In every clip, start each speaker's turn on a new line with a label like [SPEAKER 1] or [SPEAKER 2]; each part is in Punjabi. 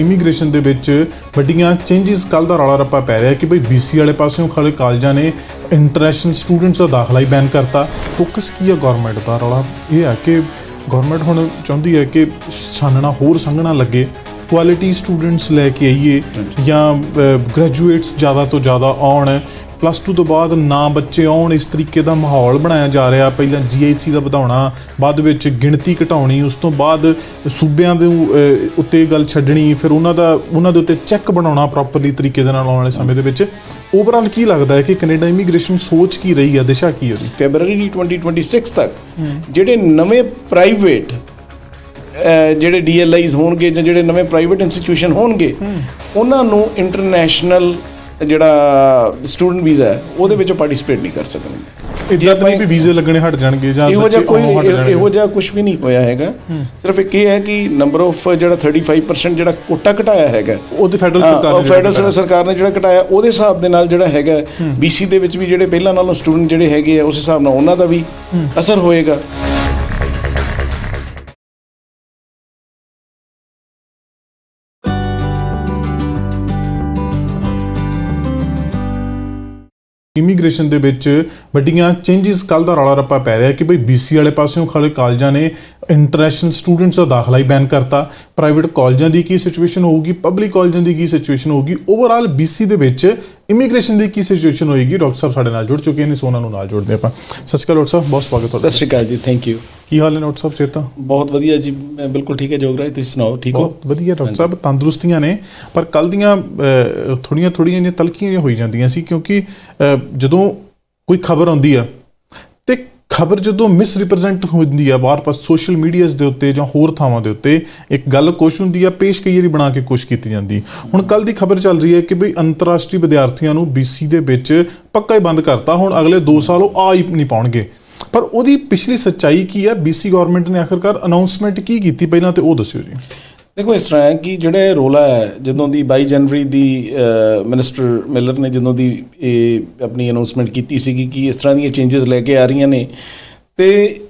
[SPEAKER 1] ਇਮੀਗ੍ਰੇਸ਼ਨ ਦੇ ਵਿੱਚ ਵੱਡੀਆਂ ਚੇਂਜਸ ਕੱਲ ਦਾ ਰੌਲਾ ਰੱਪਾ ਪੈ ਰਿਹਾ ਕਿ ਬਈ BC ਵਾਲੇ ਪਾਸਿਓਂ ਖਾਲੇ ਕਾਲਜਾਂ ਨੇ ਇੰਟਰਨੈਸ਼ਨਲ ਸਟੂਡੈਂਟਸ ਦਾ ਦਾਖਲਾ ਹੀ ਬੈਨ ਕਰਤਾ। ਫੋਕਸ ਕੀ ਹੈ ਗਵਰਨਮੈਂਟ ਦਾ ਰੌਲਾ? ਇਹ ਹੈ ਕਿ ਗਵਰਨਮੈਂਟ ਹੁਣ ਚਾਹੁੰਦੀ ਹੈ ਕਿ ਛਾਨਣਾ ਹੋਰ ਸੰਘਣਾ ਲੱਗੇ। ਕੁਆਲਿਟੀ ਸਟੂਡੈਂਟਸ ਲੈ ਕੇ ਆਈਏ ਜਾਂ ਗ੍ਰੈਜੂਏਟਸ ਜ਼ਿਆਦਾ ਤੋਂ ਜ਼ਿਆਦਾ ਆਉਣ। ਪਲੱਸ 2 ਤੋਂ ਬਾਅਦ ਨਾ ਬੱਚੇ ਆਉਣ ਇਸ ਤਰੀਕੇ ਦਾ ਮਾਹੌਲ ਬਣਾਇਆ ਜਾ ਰਿਹਾ। ਪਹਿਲਾਂ GIC ਦਾ ਵਧਾਉਣਾ ਬਾਅਦ ਵਿੱਚ ਗਿਣਤੀ ਘਟਾਉਣੀ ਉਸ ਤੋਂ ਬਾਅਦ ਸੂਬਿਆਂ ਦੇ ਉੱਤੇ ਗੱਲ ਛੱਡਣੀ ਫਿਰ ਉਹਨਾਂ ਦਾ ਉਹਨਾਂ ਦੇ ਉੱਤੇ ਚੈੱਕ ਬਣਾਉਣਾ ਪ੍ਰੋਪਰਲੀ ਤਰੀਕੇ ਦੇ ਨਾਲ ਆਉਣ ਵਾਲੇ ਸਮੇਂ ਦੇ ਵਿੱਚ। ਓਵਰਆਲ ਕੀ ਲੱਗਦਾ ਹੈ ਕਿ ਕੈਨੇਡਾ ਇਮੀਗ੍ਰੇਸ਼ਨ ਸੋਚ ਕੀ ਰਹੀ ਹੈ? ਦਿਸ਼ਾ ਕੀ ਉਹਦੀ?
[SPEAKER 2] ਫੈਬਰੂਰੀ 2026 ਤੱਕ ਜਿਹੜੇ ਨਵੇਂ ਪ੍ਰਾਈਵੇਟ ਜਿਹੜੇ ਡੀਐਲਆਈਜ਼ ਹੋਣਗੇ ਜਾਂ ਜਿਹੜੇ ਨਵੇਂ ਪ੍ਰਾਈਵੇਟ ਇੰਸਟੀਟਿਊਸ਼ਨ ਹੋਣਗੇ ਉਹਨਾਂ ਨੂੰ ਇੰਟਰਨੈਸ਼ਨਲ ਜਿਹੜਾ ਸਟੂਡੈਂਟ ਵੀਜ਼ਾ ਹੈ ਉਹਦੇ ਵਿੱਚ ਪਾਰਟੀਸਿਪੇਟ ਨਹੀਂ ਕਰ ਸਕਣਗੇ।
[SPEAKER 1] ਇਦਾਂ ਤਾਂ ਨਹੀਂ ਵੀ ਵੀਜ਼ੇ ਲੱਗਣੇ ਹਟ ਜਾਣਗੇ ਜਾਂ
[SPEAKER 2] ਇਹੋ ਜਿਹਾ ਕੋਈ ਇਹੋ ਜਿਹਾ ਕੁਝ ਵੀ ਨਹੀਂ ਹੋਇਆ ਹੈਗਾ। ਸਿਰਫ ਇੱਕ ਇਹ ਹੈ ਕਿ ਨੰਬਰ ਆਫ ਜਿਹੜਾ 35% ਜਿਹੜਾ ਕੋਟਾ ਘਟਾਇਆ ਹੈਗਾ।
[SPEAKER 1] ਉਹਦੇ ਫੈਡਰਲ ਸਰਕਾਰ ਨੇ
[SPEAKER 2] ਫੈਡਰਲ ਸਰਕਾਰ ਨੇ ਜਿਹੜਾ ਘਟਾਇਆ ਉਹਦੇ ਹਿਸਾਬ ਦੇ ਨਾਲ ਜਿਹੜਾ ਹੈਗਾ BC ਦੇ ਵਿੱਚ ਵੀ ਜਿਹੜੇ ਪਹਿਲਾਂ ਨਾਲੋਂ ਸਟੂਡੈਂਟ ਜਿਹੜੇ ਹੈਗੇ ਆ ਉਸ ਹਿਸਾਬ ਨਾਲ ਉਹਨਾਂ ਦਾ ਵੀ ਅਸਰ ਹੋਏਗਾ।
[SPEAKER 1] ਇਮੀਗ੍ਰੇਸ਼ਨ ਦੇ ਵਿੱਚ ਵੱਡੀਆਂ ਚੇਂਜਸ ਕੱਲ ਦਾ ਰੌਲਾ ਰੱਪਾ ਪੈ ਰਿਹਾ ਕਿ ਬਈ BC ਵਾਲੇ ਪਾਸਿਓਂ ਖਾਲੇ ਕਾਲਜਾਂ ਨੇ ਇੰਟਰਨੈਸ਼ਨਲ ਸਟੂਡੈਂਟਸ ਦਾ ਦਾਖਲਾ ਹੀ ਬੈਨ ਕਰਤਾ। ਪ੍ਰਾਈਵੇਟ ਕਾਲਜਾਂ ਦੀ ਕੀ ਸਿਚੁਏਸ਼ਨ ਹੋਊਗੀ? ਪਬਲਿਕ ਕਾਲਜਾਂ ਦੀ ਕੀ ਸਿਚੁਏਸ਼ਨ ਹੋਊਗੀ? ਓਵਰਆਲ BC ਦੇ ਵਿੱਚ ਇਮੀਗ੍ਰੇਸ਼ਨ ਦੀ ਕੀ ਸਿਚੁਏਸ਼ਨ ਹੋਏਗੀ? ਡਾਕਟਰ ਸਾਹਿਬ ਸਾਡੇ ਨਾਲ ਜੁੜ ਚੁੱਕੇ ਨੇ ਸੋਨਾ ਨੂੰ ਨਾਲ ਜੋੜਦੇ ਆਪਾਂ। ਸਤਿ ਸ਼੍ਰੀ ਅਕਾਲ ਡਾਕਟਰ ਸਾਹਿਬ, ਬਹੁਤ ਸਵਾਗਤ
[SPEAKER 2] ਸਤਿ ਸ਼੍ਰੀ ਅਕਾਲ ਜੀ ਥੈਂਕ ਯੂ
[SPEAKER 1] ਕੀ ਹਾਲ ਹੈ ਡਾਕਟਰ ਸਾਹਿਬ ਸੇਤਾ
[SPEAKER 2] ਬਹੁਤ ਵਧੀਆ ਜੀ ਮੈਂ ਬਿਲਕੁਲ ਠੀਕ ਹੈ ਜੋਗਰਾਜ ਤੁਸੀਂ ਸੁਣਾਓ ਠੀਕ ਹੋ?
[SPEAKER 1] ਬਹੁਤ ਵਧੀਆ ਡਾਕਟਰ ਸਾਹਿਬ ਤੰਦਰੁਸਤੀਆਂ ਨੇ ਪਰ ਕੱਲ ਦੀਆਂ ਥੋੜੀਆਂ ਥੋੜੀਆਂ ਜਿਹੀਆਂ ਤਲਖੀਆਂ ਜਿਹੀਆਂ ਹੋਈ ਜਾਂਦੀਆਂ ਸੀ ਕਿਉਂਕਿ ਜਦੋਂ ਕੋਈ ਖਬਰ ਆਉਂਦੀ ਆ ਤੇ ਖਬਰ ਜਦੋਂ ਮਿਸ ਰਿਪਰੈਜ਼ੈਂਟ ਹੁੰਦੀ ਆ ਬਾਹਰ ਪਾਸ ਸੋਸ਼ਲ ਮੀਡੀਆਜ਼ ਦੇ ਉੱਤੇ ਜਾਂ ਹੋਰ ਥਾਵਾਂ ਦੇ ਉੱਤੇ ਇੱਕ ਗੱਲ ਕੁਛ ਹੁੰਦੀ ਆ ਪੇਸ਼ ਕਈ ਵਾਰੀ ਬਣਾ ਕੇ ਕੋਸ਼ਿਸ਼ ਕੀਤੀ ਜਾਂਦੀ। ਹੁਣ ਕੱਲ ਦੀ ਖਬਰ ਚੱਲ ਰਹੀ ਹੈ ਕਿ ਬਈ ਅੰਤਰਰਾਸ਼ਟਰੀ ਵਿਦਿਆਰਥੀਆਂ ਨੂੰ BC ਦੇ ਵਿੱਚ ਪੱਕਾ ਹੀ ਬੰਦ ਕਰਤਾ ਹੁਣ ਅਗਲੇ 2 ਸਾਲ ਉਹ ਆ ਹੀ ਨਹੀਂ ਪਾਉਣਗੇ। ਪਰ ਉਹਦੀ ਪਿਛਲੀ ਸੱਚਾਈ ਕੀ ਹੈ? BC ਗਵਰਨਮੈਂਟ ਨੇ ਆਖਰਕਾਰ ਅਨਾਉਂਸਮੈਂਟ ਕੀ ਕੀਤੀ ਪਹਿਲਾਂ ਤੇ ਉਹ ਦੱਸਿਓ ਜੀ।
[SPEAKER 2] ਦੇਖੋ ਇਸ ਤਰ੍ਹਾਂ ਹੈ ਕਿ ਜਿਹੜਾ ਰੋਲਾ ਹੈ ਜਦੋਂ ਦੀ 22 ਜਨਵਰੀ ਦੀ ਮਿਨਿਸਟਰ ਮਿਲਰ ਨੇ ਜਦੋਂ ਦੀ ਇਹ ਆਪਣੀ ਅਨਾਉਂਸਮੈਂਟ ਕੀਤੀ ਸੀਗੀ ਕਿ ਇਸ ਤਰ੍ਹਾਂ ਦੀਆਂ ਚੇਂਜਸ ਲੈ ਕੇ ਆ ਰਹੀਆਂ ਨੇ ਤੇ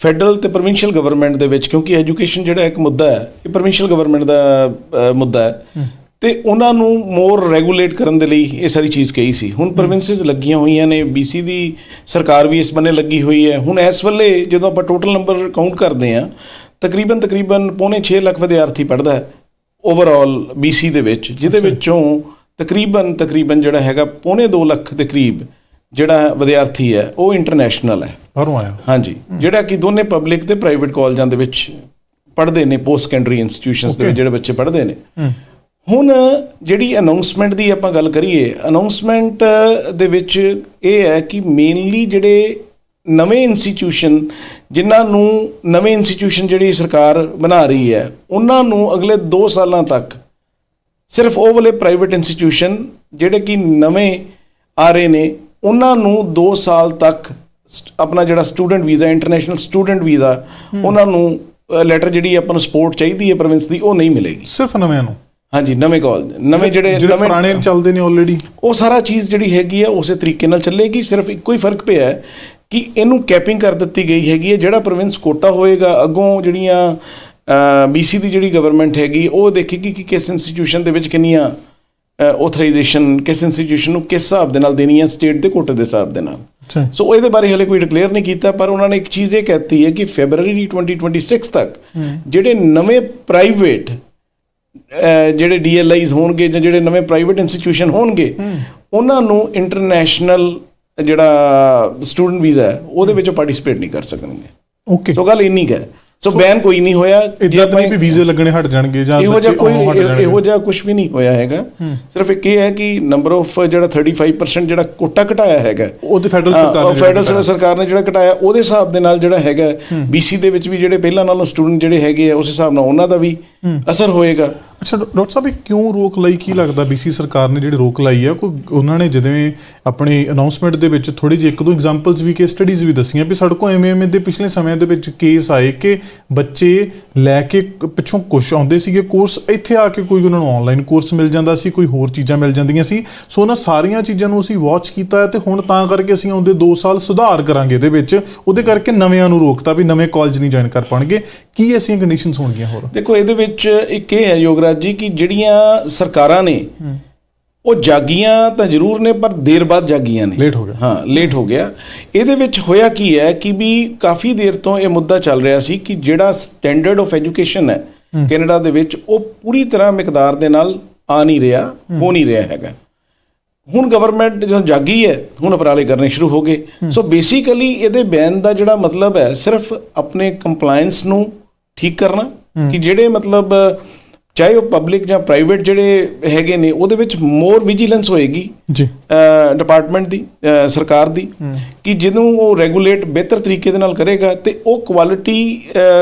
[SPEAKER 2] ਫੈਡਰਲ ਤੇ ਪ੍ਰੋਵਿੰਸ਼ੀਅਲ ਗਵਰਨਮੈਂਟ ਦੇ ਵਿੱਚ ਕਿਉਂਕਿ ਐਜੂਕੇਸ਼ਨ ਜਿਹੜਾ ਇੱਕ ਮੁੱਦਾ ਹੈ ਇਹ ਪ੍ਰੋਵਿੰਸ਼ੀਅਲ ਗਵਰਨਮੈਂਟ ਦਾ ਮੁੱਦਾ ਹੈ। ਤੇ ਉਹਨਾਂ ਨੂੰ ਮੋਰ ਰੈਗੂਲੇਟ ਕਰਨ ਦੇ ਲਈ ਇਹ ਸਾਰੀ ਚੀਜ਼ ਕਹੀ ਸੀ। ਹੁਣ ਪ੍ਰੋਵਿੰਸਸ ਲੱਗੀਆਂ ਹੋਈਆਂ ਨੇ BC ਦੀ ਸਰਕਾਰ ਵੀ ਇਸ ਬੰਨੇ ਲੱਗੀ ਹੋਈ ਹੈ। ਹੁਣ ਇਸ ਵੇਲੇ ਜਦੋਂ ਆਪਾਂ ਟੋਟਲ ਨੰਬਰ ਕਾਊਂਟ ਕਰਦੇ ਹਾਂ ਤਕਰੀਬਨ ਤਕਰੀਬਨ ਪੌਣੇ 6 ਲੱਖ ਵਿਦਿਆਰਥੀ ਪੜ੍ਹਦਾ ਹੈ ਓਵਰਆਲ BC ਦੇ ਵਿੱਚ ਜਿਹਦੇ ਵਿੱਚੋਂ ਤਕਰੀਬਨ ਤਕਰੀਬਨ ਜਿਹੜਾ ਹੈਗਾ ਪੌਣੇ 2 ਲੱਖ ਦੇ ਕਰੀਬ ਜਿਹੜਾ ਵਿਦਿਆਰਥੀ ਹੈ ਉਹ ਇੰਟਰਨੈਸ਼ਨਲ ਹੈ।
[SPEAKER 1] ਬਾਹਰੋਂ ਆਇਆ।
[SPEAKER 2] ਹਾਂਜੀ। ਜਿਹੜਾ ਕਿ ਦੋਨੇ ਪਬਲਿਕ ਤੇ ਪ੍ਰਾਈਵੇਟ ਕਾਲਜਾਂ ਦੇ ਵਿੱਚ ਪੜ੍ਹਦੇ ਨੇ ਪੋਸਟ ਸੈਕੰਡਰੀ ਇੰਸਟੀਟਿਊਸ਼ਨਸ ਦੇ ਵਿੱਚ ਜਿਹੜੇ ਬੱਚੇ ਪੜ੍ਹਦੇ ਨੇ। ਹੁਣ ਜਿਹੜੀ ਅਨਾਉਂਸਮੈਂਟ ਦੀ ਆਪਾਂ ਗੱਲ ਕਰੀਏ ਅਨਾਉਂਸਮੈਂਟ ਦੇ ਵਿੱਚ ਇਹ ਹੈ ਕਿ ਮੇਨਲੀ ਜਿਹੜੇ ਨਵੇਂ ਇੰਸਟੀਟਿਊਸ਼ਨ ਜਿਨ੍ਹਾਂ ਨੂੰ ਨਵੇਂ ਇੰਸਟੀਟਿਊਸ਼ਨ ਜਿਹੜੀ ਸਰਕਾਰ ਬਣਾ ਰਹੀ ਹੈ ਉਹਨਾਂ ਨੂੰ ਅਗਲੇ 2 ਸਾਲਾਂ ਤੱਕ ਸਿਰਫ ਉਹ ਵਾਲੇ ਪ੍ਰਾਈਵੇਟ ਇੰਸਟੀਟਿਊਸ਼ਨ ਜਿਹੜੇ ਕਿ ਨਵੇਂ ਆ ਰਹੇ ਨੇ ਉਹਨਾਂ ਨੂੰ 2 ਸਾਲ ਤੱਕ ਆਪਣਾ ਜਿਹੜਾ student visa international student visa ਉਹਨਾਂ ਨੂੰ ਲੈਟਰ ਜਿਹੜੀ ਆਪਾਂ ਨੂੰ ਸਪੋਰਟ ਚਾਹੀਦੀ ਹੈ ਪ੍ਰੋਵਿੰਸ ਦੀ ਉਹ ਨਹੀਂ ਮਿਲੇਗੀ।
[SPEAKER 1] ਸਿਰਫ ਨਵਿਆਂ ਨੂੰ?
[SPEAKER 2] ਹਾਂਜੀ ਨਵੇਂ ਕਾਲਜ ਨਵੇਂ ਜਿਹੜੇ ਨਵੇਂ
[SPEAKER 1] ਪੁਰਾਣੇ ਚੱਲਦੇ ਨੇ ਆਲਰੇਡੀ
[SPEAKER 2] ਉਹ ਸਾਰਾ ਚੀਜ਼ ਜਿਹੜੀ ਹੈਗੀ ਆ ਉਸੇ ਤਰੀਕੇ ਨਾਲ ਚੱਲੇਗੀ। ਸਿਰਫ ਇੱਕੋ ਹੀ ਫ਼ਰਕ ਪਿਆ ਹੈ ਕਿ ਇਹਨੂੰ ਕੈਪਿੰਗ ਕਰ ਦਿੱਤੀ ਗਈ ਹੈਗੀ ਹੈ। ਜਿਹੜਾ ਪ੍ਰੋਵਿੰਸ ਕੋਟਾ ਹੋਏਗਾ ਅੱਗੋਂ ਜਿਹੜੀਆਂ BC ਦੀ ਜਿਹੜੀ ਗਵਰਨਮੈਂਟ ਹੈਗੀ ਉਹ ਦੇਖੇਗੀ ਕਿ ਕਿਸ ਇੰਸਟੀਟਿਊਸ਼ਨ ਦੇ ਵਿੱਚ ਕਿੰਨੀਆਂ ਆਥੋਰਾਈਜੇਸ਼ਨ ਕਿਸ ਇੰਸਟੀਟਿਊਸ਼ਨ ਨੂੰ ਕਿਸ ਹਿਸਾਬ ਦੇ ਨਾਲ ਦੇਣੀ ਹੈ ਸਟੇਟ ਦੇ ਕੋਟੇ ਦੇ ਹਿਸਾਬ ਦੇ ਨਾਲ। ਸੋ ਇਹਦੇ ਬਾਰੇ ਹਲੇ ਕੋਈ ਡਿਕਲੇਅਰ ਨਹੀਂ ਕੀਤਾ ਪਰ ਉਹਨਾਂ ਨੇ ਇੱਕ ਚੀਜ਼ ਇਹ ਕਹਿਤੀ ਹੈ ਕਿ ਫੈਬਰੂਰੀ 2026 ਤੱਕ ਜਿਹੜੇ ਨਵੇਂ ਪ੍ਰਾਈਵੇਟ ਜਿਹੜੇ ਡੀਐਲਆਈਜ਼ ਹੋਣਗੇ ਜਾਂ ਜਿਹੜੇ ਨਵੇਂ ਪ੍ਰਾਈਵੇਟ ਇੰਸਟੀਟਿਊਸ਼ਨ ਹੋਣਗੇ ਉਹਨਾਂ ਨੂੰ ਇੰਟਰਨੈਸ਼ਨਲ ਜਿਹੜਾ ਸਟੂਡੈਂਟ ਵੀਜ਼ਾ ਹੈ ਉਹਦੇ ਵਿੱਚ ਪਾਰਟਿਸਿਪੇਟ ਨਹੀਂ ਕਰ ਸਕਣਗੇ।
[SPEAKER 1] ਓਕੇ
[SPEAKER 2] ਸੋ ਗੱਲ ਇੰਨੀ ਹੈ। ਸੋ ਬੈਨ ਕੋਈ ਨਹੀਂ ਹੋਇਆ।
[SPEAKER 1] ਇਦਾਂ ਤਾਂ ਨਹੀਂ ਵੀ ਵੀਜ਼ੇ ਲੱਗਣੇ ਹਟ ਜਾਣਗੇ ਜਾਂ
[SPEAKER 2] ਇਹੋ ਜਿਹਾ ਕੋਈ ਇਹੋ ਜਿਹਾ ਕੁਝ ਵੀ ਨਹੀਂ ਹੋਇਆ ਹੈਗਾ। ਸਿਰਫ ਇੱਕ ਇਹ ਹੈ ਕਿ ਨੰਬਰ ਆਫ ਜਿਹੜਾ 35% ਜਿਹੜਾ ਕੋਟਾ ਘਟਾਇਆ ਹੈਗਾ।
[SPEAKER 1] ਉਹਦੇ ਫੈਡਰਲ
[SPEAKER 2] ਹਾਂ,
[SPEAKER 1] ਸਰਕਾਰ
[SPEAKER 2] ਉਹ
[SPEAKER 1] ਨੇ
[SPEAKER 2] ਫੈਡਰਲ ਸਰਕਾਰ ਨੇ ਜਿਹੜਾ ਘਟਾਇਆ ਉਹਦੇ ਹਿਸਾਬ ਦੇ ਨਾਲ ਜਿਹੜਾ ਹੈਗਾ BC ਦੇ ਵਿੱਚ ਵੀ ਜਿਹੜੇ ਪਹਿਲਾਂ ਨਾਲੋਂ ਸਟੂਡੈਂਟ ਜਿਹੜੇ ਹੈਗੇ ਆ ਉਸ ਹਿਸਾਬ ਨਾਲ ਉਹਨਾਂ ਦਾ ਵੀ ਅਸਰ ਹੋਏਗਾ।
[SPEAKER 1] ਅੱਛਾ ਡਾ- ਡਾਕਟਰ ਸਾਹਿਬ, ਇਹ ਕਿਉਂ ਰੋਕ ਲਈ? ਕੀ ਲੱਗਦਾ BC ਸਰਕਾਰ ਨੇ ਜਿਹੜੀ ਰੋਕ ਲਾਈ ਹੈ ਕੋਈ, ਉਹਨਾਂ ਨੇ ਜਿਵੇਂ ਆਪਣੇ ਅਨਾਉਂਸਮੈਂਟ ਦੇ ਵਿੱਚ ਥੋੜੀ ਜਿਹੀ ਇੱਕ ਦੋ ਐਗਜ਼ਾਮਪਲਸ ਵੀ ਕੇ ਸਟੱਡੀਜ਼ ਵੀ ਦੱਸੀਆਂ ਵੀ ਸਾਡੇ ਕੋਲ ਐਵੇਂ ਐਵੇਂ ਦੇ ਪਿਛਲੇ ਸਮੇਂ ਦੇ ਵਿੱਚ ਕੇਸ ਆਏ ਕਿ ਬੱਚੇ ਲੈ ਕੇ ਪਿੱਛੋਂ ਕੁਛ ਆਉਂਦੇ ਸੀਗੇ ਕੋਰਸ ਇੱਥੇ ਆ ਕੇ ਕੋਈ ਉਹਨਾਂ ਨੂੰ ਆਨਲਾਈਨ ਕੋਰਸ ਮਿਲ ਜਾਂਦਾ ਸੀ, ਕੋਈ ਹੋਰ ਚੀਜ਼ਾਂ ਮਿਲ ਜਾਂਦੀਆਂ ਸੀ। ਸੋ ਉਹਨਾਂ ਸਾਰੀਆਂ ਚੀਜ਼ਾਂ ਨੂੰ ਅਸੀਂ ਵਾਚ ਕੀਤਾ ਹੈ ਤੇ ਹੁਣ ਤਾਂ ਕਰਕੇ ਅਸੀਂ ਆਉਂਦੇ 2 ਸਾਲ ਸੁਧਾਰ ਕਰਾਂਗੇ ਇਹਦੇ ਵਿੱਚ। ਉਹਦੇ ਕਰਕੇ ਨਵਿਆਂ ਨੂੰ ਰੋਕਤਾ ਵੀ ਨਵੇਂ ਕਾਲਜ ਨਹੀਂ ਜੁਆਇਨ ਕਰ ਪਾਣਗੇ ਕੀ ਐਸੀਆਂ ਕੰਡੀਸ਼ਨਸ ਹੋਣਗੀਆਂ ਹੋਰ?
[SPEAKER 2] ਦੇਖੋ, ਇਹਦੇ ਵਿੱਚ ਇੱਕ ਇਹ ਹੈ, ਯੋਗਰਾਜ ਰਾਜ ਜੀ ਕਿ ਜਿਹੜੀਆਂ ਸਰਕਾਰਾਂ ਨੇ ਉਹ ਜਾਗੀਆਂ ਤਾਂ ਜ਼ਰੂਰ ਨੇ ਪਰ ਦੇਰ ਬਾਅਦ ਜਾਗੀਆਂ ਨੇ।
[SPEAKER 1] ਲੇਟ ਹੋ ਗਿਆ।
[SPEAKER 2] ਹਾਂ ਲੇਟ ਹੋ ਗਿਆ। ਇਹਦੇ ਵਿੱਚ ਹੋਇਆ ਕੀ ਹੈ ਕਿ ਵੀ ਕਾਫੀ ਦੇਰ ਤੋਂ ਇਹ ਮੁੱਦਾ ਚੱਲ ਰਿਹਾ ਸੀ ਕਿ ਜਿਹੜਾ ਸਟੈਂਡਰਡ ਆਫ ਐਜੂਕੇਸ਼ਨ ਹੈ ਕੈਨੇਡਾ ਦੇ ਵਿੱਚ ਉਹ ਪੂਰੀ ਤਰ੍ਹਾਂ ਮਿਕਦਾਰ ਦੇ ਨਾਲ ਆ ਨਹੀਂ ਰਿਹਾ ਹੋ ਨਹੀਂ ਰਿਹਾ ਹੈਗਾ। ਹੁਣ ਗਵਰਨਮੈਂਟ ਜਦੋਂ ਜਾਗੀ ਹੈ ਹੁਣ ਉਪਰਾਲੇ ਕਰਨੇ ਸ਼ੁਰੂ ਹੋ ਗਏ। ਸੋ ਬੇਸਿਕਲੀ ਇਹਦੇ ਬੈਨ ਦਾ ਜਿਹੜਾ ਮਤਲਬ ਹੈ ਸਿਰਫ ਆਪਣੇ ਕੰਪਲਾਈਂਸ ਨੂੰ ਠੀਕ ਕਰਨਾ ਕਿ ਜਿਹੜੇ ਮਤਲਬ ਚਾਹੇ ਉਹ ਪਬਲਿਕ ਜਾਂ ਪ੍ਰਾਈਵੇਟ ਜਿਹੜੇ ਹੈਗੇ ਨੇ ਉਹਦੇ ਵਿੱਚ ਮੋਰ ਵਿਜੀਲੈਂਸ ਹੋਏਗੀ
[SPEAKER 1] ਜੀ।
[SPEAKER 2] ਡਿਪਾਰਟਮੈਂਟ ਦੀ ਸਰਕਾਰ ਦੀ ਕਿ ਜਿਹਨੂੰ ਉਹ ਰੈਗੂਲੇਟ ਬਿਹਤਰ ਤਰੀਕੇ ਦੇ ਨਾਲ ਕਰੇਗਾ ਤੇ ਉਹ ਕੁਆਲਿਟੀ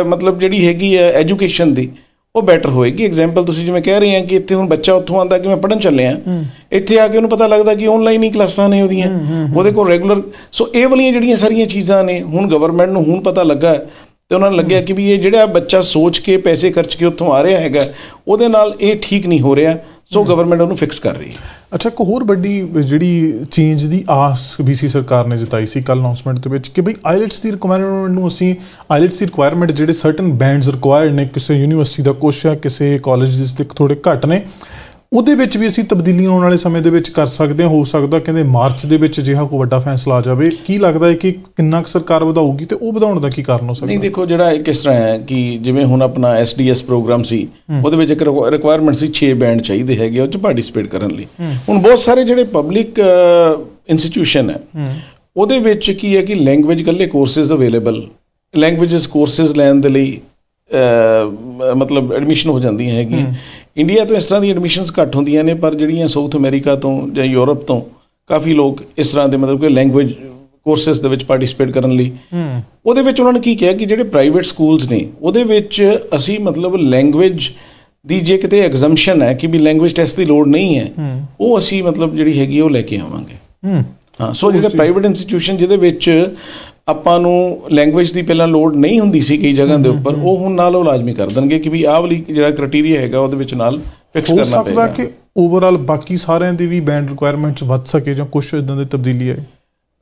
[SPEAKER 2] ਮਤਲਬ ਜਿਹੜੀ ਹੈਗੀ ਹੈ ਐਜੂਕੇਸ਼ਨ ਦੀ ਉਹ ਬੈਟਰ ਹੋਏਗੀ। ਐਗਜ਼ਾਮਪਲ ਤੁਸੀਂ ਜਿਵੇਂ ਕਹਿ ਰਹੇ ਆ ਕਿ ਇੱਥੇ ਹੁਣ ਬੱਚਾ ਉੱਥੋਂ ਆਂਦਾ ਕਿ ਮੈਂ ਪੜਨ ਚੱਲਿਆ। ਇੱਥੇ ਆ ਕੇ ਉਹਨੂੰ ਪਤਾ ਲੱਗਦਾ ਕਿ ਆਨਲਾਈਨ ਹੀ ਕਲਾਸਾਂ ਨੇ ਉਹਦੀਆਂ। ਉਹਦੇ ਕੋਲ ਰੈਗੂਲਰ ਸੋ ਇਹ ਵਾਲੀਆਂ ਜਿਹੜੀਆਂ ਸਾਰੀਆਂ ਚੀਜ਼ਾਂ ਨੇ ਹੁਣ ਗਵਰਨਮੈਂਟ ਨੂੰ ਹੁਣ ਪਤਾ ਲੱਗਾ ਤੇ ਉਹਨਾਂ ਨੂੰ ਲੱਗਿਆ ਕਿ ਵੀ ਇਹ ਜਿਹੜਾ ਬੱਚਾ ਸੋਚ ਕੇ ਪੈਸੇ ਖਰਚ ਕੇ ਉੱਥੋਂ ਆ ਰਿਹਾ ਹੈਗਾ, ਉਹਦੇ ਨਾਲ ਇਹ ਠੀਕ ਨਹੀਂ ਹੋ ਰਿਹਾ, ਸੋ ਗਵਰਨਮੈਂਟ ਉਹਨੂੰ ਫਿਕਸ ਕਰ ਰਹੀ ਹੈ।
[SPEAKER 1] ਅੱਛਾ, ਇੱਕ ਹੋਰ ਵੱਡੀ ਜਿਹੜੀ ਚੇਂਜ ਦੀ ਆਸ ਬੀਸੀ ਸਰਕਾਰ ਨੇ ਜਤਾਈ ਸੀ ਕੱਲ ਅਨਾਉਂਸਮੈਂਟ ਦੇ ਵਿੱਚ ਕਿ ਬਈ ਆਈਲਟਸ ਦੀ ਰਿਕੁਆਇਰਮੈਂਟ ਨੂੰ ਅਸੀਂ ਆਈਲਟਸ ਦੀ ਰਿਕੁਆਇਰਮੈਂਟ ਜਿਹੜੇ ਸਰਟਨ ਬੈਂਡਸ ਰਿਕੁਆਇਰਡ ਨੇ, ਕਿਸੇ ਯੂਨੀਵਰਸਿਟੀ ਦਾ ਕੁਛ ਹੈ ਕਿਸੇ ਕਾਲਜ ਦੇ ਥੋੜੇ ਘੱਟ ਨੇ ਉਹਦੇ ਵਿੱਚ ਵੀ ਅਸੀਂ ਤਬਦੀਲੀਆਂ ਆਉਣ ਵਾਲੇ ਸਮੇਂ ਦੇ ਵਿੱਚ ਕਰ ਸਕਦੇ ਹਾਂ ਹੋ ਸਕਦਾ ਕਹਿੰਦੇ ਮਾਰਚ ਦੇ ਵਿੱਚ ਅਜਿਹਾ ਕੋਈ ਵੱਡਾ ਫੈਸਲਾ ਆ ਜਾਵੇ। ਕੀ ਲੱਗਦਾ ਹੈ ਕਿ ਕਿੰਨਾ ਕੁ ਸਰਕਾਰ ਵਧਾਊਗੀ ਤੇ ਉਹ ਵਧਾਉਣ ਦਾ ਕੀ ਕਾਰਨ ਹੋ ਸਕਦਾ?
[SPEAKER 2] ਨਹੀਂ ਦੇਖੋ ਜਿਹੜਾ ਕਿਸ ਤਰ੍ਹਾਂ ਹੈ ਕਿ ਜਿਵੇਂ ਹੁਣ ਆਪਣਾ ਐਸਡੀਐਸ ਪ੍ਰੋਗਰਾਮ ਸੀ ਉਹਦੇ ਵਿੱਚ ਇੱਕ ਰਿਕੁਆਇਰਮੈਂਟ ਸੀ 6 ਬੈਂਡ ਚਾਹੀਦੇ ਹੈਗੇ ਉਹ ਚ ਪਾਰਟਿਸਿਪੇਟ ਕਰਨ ਲਈ। ਹੁਣ ਬਹੁਤ ਸਾਰੇ ਜਿਹੜੇ ਪਬਲਿਕ ਇੰਸਟੀਟਿਊਸ਼ਨ ਹੈ ਉਹਦੇ ਵਿੱਚ ਕੀ ਹੈ ਕਿ ਲੈਂਗੁਏਜ ਕੱਲੇ ਕੋਰਸਸ ਅਵੇਲੇਬਲ ਲੈਂਗੁਏਜਸ ਕੋਰਸਸ ਲੈਣ ਦੇ ਲਈ ਮਤਲਬ ਐਡਮਿਸ਼ਨ ਹੋ ਜਾਂਦੀਆਂ ਹੈਗੀਆਂ। ਇੰਡੀਆ ਤੋਂ ਇਸ ਤਰ੍ਹਾਂ ਦੀ ਐਡਮਿਸ਼ਨਸ ਘੱਟ ਹੁੰਦੀਆਂ ਨੇ ਪਰ ਜਿਹੜੀਆਂ ਸਾਊਥ ਅਮਰੀਕਾ ਤੋਂ ਜਾਂ ਯੂਰਪ ਤੋਂ ਕਾਫੀ ਲੋਕ ਇਸ ਤਰ੍ਹਾਂ ਦੇ ਮਤਲਬ ਕਿ ਲੈਂਗੁਏਜ ਕੋਰਸਸ ਦੇ ਵਿੱਚ ਪਾਰਟਿਸਿਪੇਟ ਕਰਨ ਲਈ। ਉਹਦੇ ਵਿੱਚ ਉਹਨਾਂ ਨੇ ਕੀ ਕਿਹਾ ਕਿ ਜਿਹੜੇ ਪ੍ਰਾਈਵੇਟ ਸਕੂਲਸ ਨੇ ਉਹਦੇ ਵਿੱਚ ਅਸੀਂ ਮਤਲਬ ਲੈਂਗੁਏਜ ਦੀ ਜੇ ਕਿਤੇ ਐਗਜ਼ੈਂਪਸ਼ਨ ਹੈ ਕਿ ਵੀ ਲੈਂਗੁਏਜ ਟੈਸਟ ਦੀ ਲੋੜ ਨਹੀਂ ਹੈ ਉਹ ਅਸੀਂ ਮਤਲਬ ਜਿਹੜੀ ਹੈਗੀ ਉਹ ਲੈ ਕੇ ਆਵਾਂਗੇ।
[SPEAKER 1] ਹੂੰ।
[SPEAKER 2] ਹਾਂ ਸੋ ਜਿਹੜੇ ਪ੍ਰਾਈਵੇਟ ਇੰਸਟੀਟਿਊਸ਼ਨ ਜਿਹਦੇ ਵਿੱਚ ਆਪਾਂ ਨੂੰ ਲੈਂਗੁਏਜ ਦੀ ਪਹਿਲਾਂ ਲੋੜ ਨਹੀਂ ਹੁੰਦੀ ਸੀ ਕਈ ਜਗ੍ਹਾ ਦੇ ਉੱਪਰ ਉਹ ਹੁਣ ਨਾਲ ਉਹ ਲਾਜ਼ਮੀ ਕਰ ਦੇਣਗੇ ਕਿ ਵੀ ਆਹ ਵਾਲੀ ਜਿਹੜਾ ਕ੍ਰਾਈਟੇਰੀਆ ਹੈਗਾ ਉਹਦੇ ਵਿੱਚ ਨਾਲ ਫਿਕਸ
[SPEAKER 1] ਹੋ
[SPEAKER 2] ਕਰਨਾ
[SPEAKER 1] ਸਕਦਾ
[SPEAKER 2] ਪਏਗਾ।
[SPEAKER 1] ਕਿ ਓਵਰਆਲ ਬਾਕੀ ਸਾਰਿਆਂ ਦੀ ਵੀ ਬੈਂਡ ਰਿਕੁਆਇਰਮੈਂਟਸ ਵੱਧ ਸਕੇ ਜਾਂ ਕੁਝ ਇਦਾਂ ਦੀ ਤਬਦੀਲੀ ਆਏ।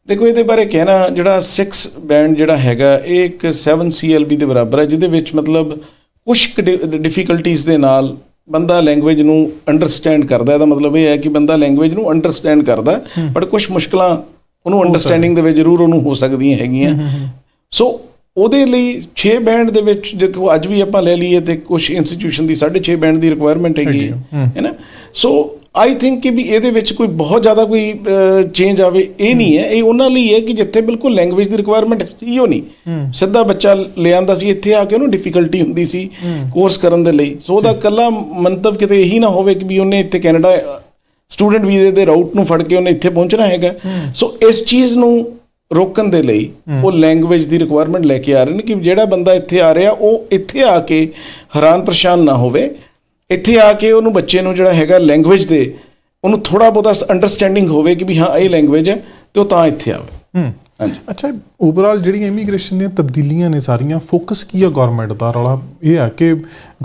[SPEAKER 2] ਦੇਖੋ ਇਹਦੇ ਬਾਰੇ ਕਹਿਣਾ ਜਿਹੜਾ 6 ਬੈਂਡ ਜਿਹੜਾ ਹੈਗਾ ਇਹ ਇੱਕ 7 CLB ਦੇ ਬਰਾਬਰ ਹੈ ਜਿਹਦੇ ਵਿੱਚ ਮਤਲਬ ਕੁਝ ਡਿਫਿਕਲਟੀਆਂ ਦੇ ਨਾਲ ਬੰਦਾ ਲੈਂਗੁਏਜ ਨੂੰ ਅੰਡਰਸਟੈਂਡ ਕਰਦਾ ਇਹਦਾ ਮਤਲਬ ਇਹ ਹੈ ਕਿ ਬੰਦਾ ਲੈਂਗੁਏਜ ਨੂੰ ਅੰਡਰਸਟੈਂਡ ਕਰਦਾ ਬਟ ਕੁਝ ਮੁਸ਼ਕਲਾਂ ਉਹਨੂੰ ਅੰਡਰਸਟੈਂਡਿੰਗ ਦੇ ਵਿੱਚ ਜ਼ਰੂਰ ਉਹਨੂੰ ਹੋ ਸਕਦੀਆਂ ਹੈਗੀਆਂ। ਸੋ ਉਹਦੇ ਲਈ 6 ਬੈਂਡ ਦੇ ਵਿੱਚ ਦੇਖੋ ਅੱਜ ਵੀ ਆਪਾਂ ਲੈ ਲਈਏ ਤੇ ਕੁਝ ਇੰਸਟੀਟਿਊਸ਼ਨ ਦੀ 6.5 ਬੈਂਡ ਦੀ ਰਿਕੁਆਇਰਮੈਂਟ ਹੈਗੀ ਹੈ ਹੈ ਨਾ? ਸੋ ਆਈ ਥਿੰਕ ਕਿ ਵੀ ਇਹਦੇ ਵਿੱਚ ਕੋਈ ਬਹੁਤ ਜ਼ਿਆਦਾ ਕੋਈ ਚੇਂਜ ਆਵੇ ਇਹ ਨਹੀਂ ਹੈ। ਇਹ ਉਹਨਾਂ ਲਈ ਹੈ ਕਿ ਜਿੱਥੇ ਬਿਲਕੁਲ ਲੈਂਗੁਏਜ ਦੀ ਰਿਕੁਆਇਰਮੈਂਟ ਸੀ ਉਹ ਨਹੀਂ। ਸਿੱਧਾ ਬੱਚਾ ਲੈ ਆਂਦਾ ਸੀ ਇੱਥੇ ਆ ਕੇ ਉਹਨੂੰ ਡਿਫਿਕਲਟੀ ਹੁੰਦੀ ਸੀ ਕੋਰਸ ਕਰਨ ਦੇ ਲਈ। ਸੋ ਉਹਦਾ ਕੱਲਾ ਮੰਤਵ ਕਿਤੇ ਇਹੀ ਨਾ ਹੋਵੇ ਕਿ ਵੀ ਉਹਨੇ ਇੱਥੇ ਕੈਨੇਡਾ ਸਟੂਡੈਂਟ ਵੀਜ਼ੇ ਦੇ ਰਾਊਟ ਨੂੰ ਫੜ ਕੇ ਉਹਨੇ ਇੱਥੇ ਪਹੁੰਚਣਾ ਹੈਗਾ। ਸੋ ਇਸ ਚੀਜ਼ ਨੂੰ ਰੋਕਣ ਦੇ ਲਈ ਉਹ ਲੈਂਗੁਏਜ ਦੀ ਰਿਕੁਆਇਰਮੈਂਟ ਲੈ ਕੇ ਆ ਰਹੇ ਨੇ ਕਿ ਜਿਹੜਾ ਬੰਦਾ ਇੱਥੇ ਆ ਰਿਹਾ ਉਹ ਇੱਥੇ ਆ ਕੇ ਹੈਰਾਨ ਪਰੇਸ਼ਾਨ ਨਾ ਹੋਵੇ। ਇੱਥੇ ਆ ਕੇ ਉਹਨੂੰ ਬੱਚੇ ਨੂੰ ਜਿਹੜਾ ਹੈਗਾ ਲੈਂਗੁਏਜ ਦੇ ਉਹਨੂੰ ਥੋੜਾ ਬਹੁਤਾ ਅੰਡਰਸਟੈਂਡਿੰਗ ਹੋਵੇ ਕਿ ਵੀ ਹਾਂ ਇਹ ਲੈਂਗੁਏਜ ਹੈ ਤੇ ਉਹ ਤਾਂ ਇੱਥੇ ਆਵੇ।
[SPEAKER 1] ਹੂੰ।
[SPEAKER 2] ਹਾਂਜੀ।
[SPEAKER 1] ਅੱਛਾ ਓਵਰਆਲ ਜਿਹੜੀਆਂ ਇਮੀਗ੍ਰੇਸ਼ਨ ਦੀਆਂ ਤਬਦੀਲੀਆਂ ਨੇ ਸਾਰੀਆਂ ਫੋਕਸ ਕੀ ਆ ਗਵਰਨਮੈਂਟ ਦਾ? ਰੌਲਾ ਇਹ ਹੈ ਕਿ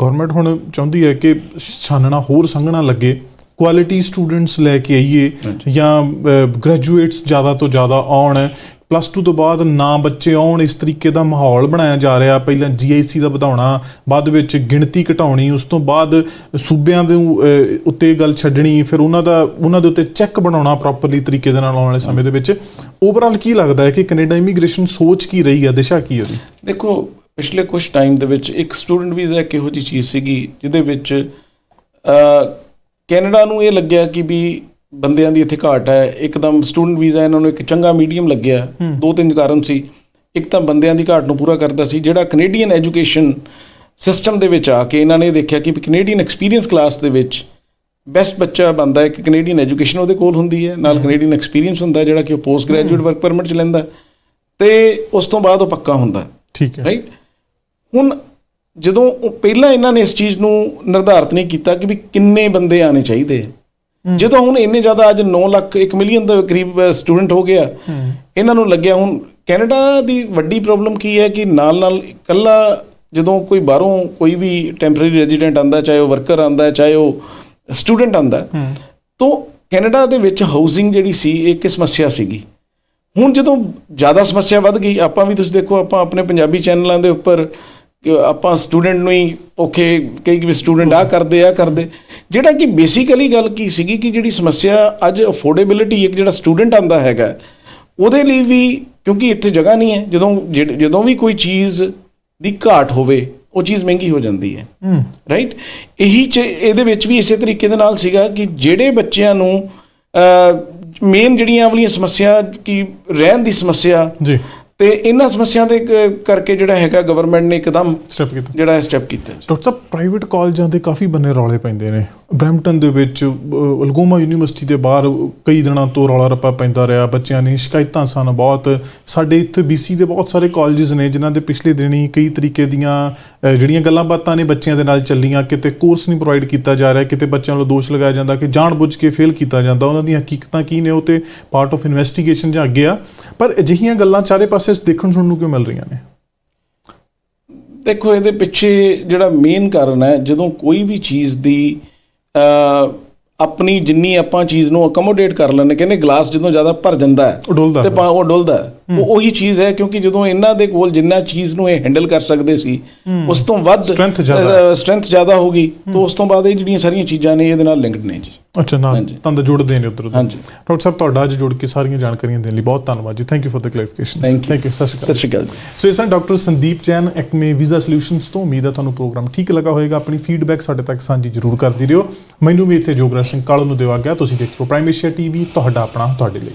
[SPEAKER 1] ਗਵਰਨਮੈਂਟ ਹੁਣ ਚਾਹੁੰਦੀ ਹੈ ਕਿ ਛਾਨਣਾ ਹੋਰ ਸੰਘਣਾ ਲੱਗੇ। ਕੁਆਲਿਟੀ ਸਟੂਡੈਂਟਸ ਲੈ ਕੇ ਆਈਏ ਜਾਂ ਗ੍ਰੈਜੂਏਟਸ ਜ਼ਿਆਦਾ ਤੋਂ ਜ਼ਿਆਦਾ ਆਉਣ। ਪਲੱਸ 2 ਤੋਂ ਬਾਅਦ ਨਾ ਬੱਚੇ ਆਉਣ ਇਸ ਤਰੀਕੇ ਦਾ ਮਾਹੌਲ ਬਣਾਇਆ ਜਾ ਰਿਹਾ। ਪਹਿਲਾਂ ਜੀਆਈਸੀ ਦਾ ਵਧਾਉਣਾ ਬਾਅਦ ਵਿੱਚ ਗਿਣਤੀ ਘਟਾਉਣੀ ਉਸ ਤੋਂ ਬਾਅਦ ਸੂਬਿਆਂ ਦੇ ਉੱਤੇ ਗੱਲ ਛੱਡਣੀ ਫਿਰ ਉਹਨਾਂ ਦਾ ਉਹਨਾਂ ਦੇ ਉੱਤੇ ਚੈੱਕ ਬਣਾਉਣਾ ਪ੍ਰੋਪਰਲੀ ਤਰੀਕੇ ਦੇ ਨਾਲ ਆਉਣ ਵਾਲੇ ਸਮੇਂ ਦੇ ਵਿੱਚ। ਓਵਰਆਲ ਕੀ ਲੱਗਦਾ ਹੈ ਕਿ ਕੈਨੇਡਾ ਇਮੀਗ੍ਰੇਸ਼ਨ ਸੋਚ ਕੀ ਰਹੀ ਹੈ ਦਿਸ਼ਾ ਕੀ ਉਹਦੀ?
[SPEAKER 2] ਦੇਖੋ ਪਿਛਲੇ ਕੁਝ ਟਾਈਮ ਦੇ ਵਿੱਚ ਇੱਕ ਸਟੂਡੈਂਟ ਵੀਜ਼ਾ ਇੱਕ ਇਹੋ ਜਿਹੀ ਚੀਜ਼ ਸੀਗੀ ਜਿਹਦੇ ਵਿੱਚ ਕੈਨੇਡਾ ਨੂੰ ਇਹ ਲੱਗਿਆ ਕਿ ਵੀ ਬੰਦਿਆਂ ਦੀ ਇੱਥੇ ਘਾਟ ਹੈ। ਇੱਕਦਮ ਸਟੂਡੈਂਟ ਵੀਜ਼ਾ ਇਹਨਾਂ ਨੂੰ ਇੱਕ ਚੰਗਾ ਮੀਡੀਅਮ ਲੱਗਿਆ। ਦੋ ਤਿੰਨ ਕਾਰਨ ਸੀ। ਇੱਕ ਤਾਂ ਬੰਦਿਆਂ ਦੀ ਘਾਟ ਨੂੰ ਪੂਰਾ ਕਰਦਾ ਸੀ ਜਿਹੜਾ ਕੈਨੇਡੀਅਨ ਐਜੂਕੇਸ਼ਨ ਸਿਸਟਮ ਦੇ ਵਿੱਚ ਆ ਕੇ ਇਹਨਾਂ ਨੇ ਦੇਖਿਆ ਕਿ ਕੈਨੇਡੀਅਨ ਐਕਸਪੀਰੀਅੰਸ ਕਲਾਸ ਦੇ ਵਿੱਚ ਬੈਸਟ ਬੱਚਾ ਬੰਦਾ ਹੈ। ਕਿ ਕੈਨੇਡੀਅਨ ਐਜੂਕੇਸ਼ਨ ਉਹਦੇ ਕੋਲ ਹੁੰਦੀ ਹੈ। ਨਾਲ ਕੈਨੇਡੀਅਨ ਐਕਸਪੀਰੀਅੰਸ ਹੁੰਦਾ ਜਿਹੜਾ ਕਿ ਉਹ ਪੋਸਟ ਗ੍ਰੈਜੂਏਟ ਵਰਕ ਪਰਮਿਟ ਚ ਲੈਂਦਾ। ਤੇ ਉਸ ਤੋਂ ਬਾਅਦ ਉਹ ਪੱਕਾ ਹੁੰਦਾ।
[SPEAKER 1] ਠੀਕ ਹੈ।
[SPEAKER 2] ਰਾਈਟ ਹੁਣ ਜਦੋਂ ਉਹ ਪਹਿਲਾਂ ਇਹਨਾਂ ਨੇ ਇਸ ਚੀਜ਼ ਨੂੰ ਨਿਰਧਾਰਤ ਨਹੀਂ ਕੀਤਾ ਕਿ ਵੀ ਕਿੰਨੇ ਬੰਦੇ ਆਣੇ ਚਾਹੀਦੇ। ਜਦੋਂ ਹੁਣ ਇੰਨੇ ਜ਼ਿਆਦਾ ਅੱਜ 9 ਲੱਖ 1 ਮਿਲੀਅਨ ਦੇ ਕਰੀਬ ਸਟੂਡੈਂਟ ਹੋ ਗਿਆ ਇਹਨਾਂ ਨੂੰ ਲੱਗਿਆ ਹੁਣ ਕੈਨੇਡਾ ਦੀ ਵੱਡੀ ਪ੍ਰੋਬਲਮ ਕੀ ਹੈ ਕਿ ਨਾਲ ਨਾਲ ਇਕੱਲਾ ਜਦੋਂ ਕੋਈ ਬਾਹਰੋਂ ਕੋਈ ਵੀ ਟੈਂਪਰੇਰੀ ਰੈਜ਼ੀਡੈਂਟ ਆਂਦਾ ਚਾਹੇ ਉਹ ਵਰਕਰ ਆਂਦਾ ਚਾਹੇ ਉਹ ਸਟੂਡੈਂਟ ਆਂਦਾ ਤੋਂ ਕੈਨੇਡਾ ਦੇ ਵਿੱਚ ਹਾਊਸਿੰਗ ਜਿਹੜੀ ਸੀ ਇਹ ਇੱਕ ਸਮੱਸਿਆ ਸੀਗੀ? ਹੁਣ ਜਦੋਂ ਜ਼ਿਆਦਾ ਸਮੱਸਿਆ ਵੱਧ ਗਈ ਆਪਾਂ ਵੀ ਤੁਸੀਂ ਦੇਖੋ ਆਪਾਂ ਆਪਣੇ ਪੰਜਾਬੀ ਚੈਨਲਾਂ ਦੇ ਉੱਪਰ ਕਿ ਆਪਾਂ ਸਟੂਡੈਂਟ ਨੂੰ ਹੀ ਔਖੇ ਕਈ ਕਿ ਸਟੂਡੈਂਟ ਆ ਕਰਦੇ ਆ ਕਰਦੇ। ਜਿਹੜਾ ਕਿ ਬੇਸਿਕਲੀ ਗੱਲ ਕੀ ਸੀਗੀ ਕਿ ਜਿਹੜੀ ਸਮੱਸਿਆ ਅੱਜ ਅਫੋਰਡੇਬਿਲਿਟੀ ਇੱਕ ਜਿਹੜਾ ਸਟੂਡੈਂਟ ਆਂਦਾ ਹੈਗਾ ਉਹਦੇ ਲਈ ਵੀ ਕਿਉਂਕਿ ਇੱਥੇ ਜਗ੍ਹਾ ਨਹੀਂ ਹੈ ਜਦੋਂ ਜਦੋਂ ਵੀ ਕੋਈ ਚੀਜ਼ ਦੀ ਘਾਟ ਹੋਵੇ ਉਹ ਚੀਜ਼ ਮਹਿੰਗੀ ਹੋ ਜਾਂਦੀ ਹੈ। ਰਾਈਟ ਇਹੀ ਚ ਇਹਦੇ ਵਿੱਚ ਵੀ ਇਸੇ ਤਰੀਕੇ ਦੇ ਨਾਲ ਸੀਗਾ ਕਿ ਜਿਹੜੇ ਬੱਚਿਆਂ ਨੂੰ ਮੇਨ ਜਿਹੜੀਆਂ ਵਾਲੀਆਂ ਸਮੱਸਿਆ ਕੀ ਰਹਿਣ ਦੀ ਸਮੱਸਿਆ
[SPEAKER 1] ਜੀ।
[SPEAKER 2] ਤੇ ਇਹਨਾਂ ਸਮੱਸਿਆ ਦੇ ਕ- ਕਰਕੇ ਜਿਹੜਾ ਹੈਗਾ ਗਵਰਨਮੈਂਟ ਨੇ ਇੱਕਦਮ
[SPEAKER 1] ਸਟੈਪ ਕੀਤਾ
[SPEAKER 2] ਜਿਹੜਾ ਸਟੈਪ ਕੀਤਾ ਜੀ।
[SPEAKER 1] ਡਾਕਟਰ ਸਾਹਿਬ ਪ੍ਰਾਈਵੇਟ ਕਾਲਜਾਂ ਦੇ ਕਾਫੀ ਬੰਨੇ ਰੌਲੇ ਪੈਂਦੇ ਨੇ ਬ੍ਰੈਂਪਟਨ ਦੇ ਵਿੱਚ ਅਲਗੋਮਾ ਯੂਨੀਵਰਸਿਟੀ ਦੇ ਬਾਹਰ ਕਈ ਦਿਨਾਂ ਤੋਂ ਰੌਲਾ ਰੱਪਾ ਪੈਂਦਾ ਰਿਹਾ। ਬੱਚਿਆਂ ਨੇ ਸ਼ਿਕਾਇਤਾਂ ਸਨ ਬਹੁਤ। ਸਾਡੇ ਇੱਥੇ BC ਦੇ ਬਹੁਤ ਸਾਰੇ ਕਾਲਜਸ ਨੇ ਜਿਨ੍ਹਾਂ ਦੇ ਪਿਛਲੇ ਦਿਨੀ ਕਈ ਤਰੀਕੇ ਦੀਆਂ ਜਿਹੜੀਆਂ ਗੱਲਾਂ ਬਾਤਾਂ ਨੇ ਬੱਚਿਆਂ ਦੇ ਨਾਲ ਚੱਲੀਆਂ। ਕਿਤੇ ਕੋਰਸ ਨਹੀਂ ਪ੍ਰੋਵਾਈਡ ਕੀਤਾ ਜਾ ਰਿਹਾ, ਕਿਤੇ ਬੱਚਿਆਂ ਨੂੰ ਦੋਸ਼ ਲਗਾਇਆ ਜਾਂਦਾ, ਕਿ ਜਾਣਬੁੱਝ ਕੇ ਫੇਲ ਕੀਤਾ ਜਾਂਦਾ। ਉਹਨਾਂ ਦੀਆਂ ਹਕੀਕਤਾਂ ਕੀ ਨੇ ਉਹ ਤੇ ਪਾਰਟ ਆਫ ਇਨਵੈਸਟੀਗੇਸ਼ਨ ਜਾਂ ਅੱਗੇ ਆ। ਪਰ ਅਜਿਹੀਆਂ ਗੱਲਾਂ ਚਾਰੇ ਪਾਸੇ ਦੇਖਣ ਸੁਣਨ ਨੂੰ ਕਿਉਂ ਮਿਲ ਰਹੀਆਂ ਨੇ?
[SPEAKER 2] ਦੇਖੋ, ਇਹਦੇ ਪਿੱਛੇ ਜਿਹੜਾ ਮੇਨ ਕਾਰਨ ਹੈ, ਜਦੋਂ ਕੋਈ ਵੀ ਚੀਜ਼ ਦੀ ਆਪਣੀ ਜਿੰਨੀ ਆਪਾਂ ਚੀਜ਼ ਨੂੰ ਅਕਮੋਡੇਟ ਕਰ ਲੈਂਦੇ ਕਹਿੰਦੇ ਗਲਾਸ ਜਦੋਂ ਜ਼ਿਆਦਾ ਭਰ ਜਾਂਦਾ ਹੈ ਤੇ ਉਹ ਡੁੱਲਦਾ ਹੈ। ਉਹ ਉਹੀ ਚੀਜ਼ ਹੈ ਕਿਉਂਕਿ ਜਦੋਂ ਇਹਨਾਂ ਦੇ ਕੋਲ ਜਿੰਨਾ ਚੀਜ਼ ਨੂੰ ਇਹ ਹੈਂਡਲ ਕਰ ਸਕਦੇ ਸੀ ਉਸ ਤੋਂ ਵੱਧ
[SPEAKER 1] Strength ਜ਼ਿਆਦਾ।
[SPEAKER 2] ਸਟਰੈਂਥ ਜ਼ਿਆਦਾ ਹੋਗੀ ਤਾਂ ਉਸ ਤੋਂ ਬਾਅਦ ਇਹ ਜਿਹੜੀਆਂ ਸਾਰੀਆਂ ਚੀਜ਼ਾਂ ਨੇ ਇਹਦੇ ਨਾਲ ਲਿੰਕਡ ਨੇ ਜੀ।
[SPEAKER 1] ਅੱਛਾ ਨਾ। ਤੁਹਾਨੂੰ ਜੁੜਦੇ ਨੇ ਉਧਰ
[SPEAKER 2] ਹਾਂਜੀ।
[SPEAKER 1] ਡਾਕਟਰ ਸਾਹਿਬ ਤੁਹਾਡਾ ਅੱਜ ਜੁੜ ਕੇ ਸਾਰੀਆਂ ਜਾਣਕਾਰੀਆਂ ਦੇਣ ਲਈ ਬਹੁਤ ਧੰਨਵਾਦ ਜੀ। Thank you for the clarification. Thank you ਸਤਿ ਸ਼੍ਰੀ ਅਕਾਲ। ਸੋ ਇਸ ਤਰ੍ਹਾਂ doctor Sandeep Jain Acme visa solutions ਤੋਂ ਉਮੀਦ ਹੈ ਤੁਹਾਨੂੰ ਪ੍ਰੋਗਰਾਮ ਠੀਕ ਲੱਗਾ ਹੋਵੇਗਾ। ਆਪਣੀ ਫੀਡਬੈਕ ਸਾਡੇ ਤੱਕ ਸਾਂਝੀ ਜ਼ਰੂਰ ਕਰਦੀ ਰਹੋ। ਮੈਨੂੰ ਵੀ ਇੱਥੇ ਜੋਗਰਾ ਸਿੰਘ ਕਾਲੂ ਨੂੰ ਦੇਵਾ ਗਿਆ ਤੁਸੀਂ ਦੇਖ ਹੋ ਪ੍ਰਾਈਮ ਏਸ਼ੀਆ ਟੀਵੀ ਤੁਹਾਡਾ ਆਪਣਾ ਤੁਹਾਡੇ ਲਈ।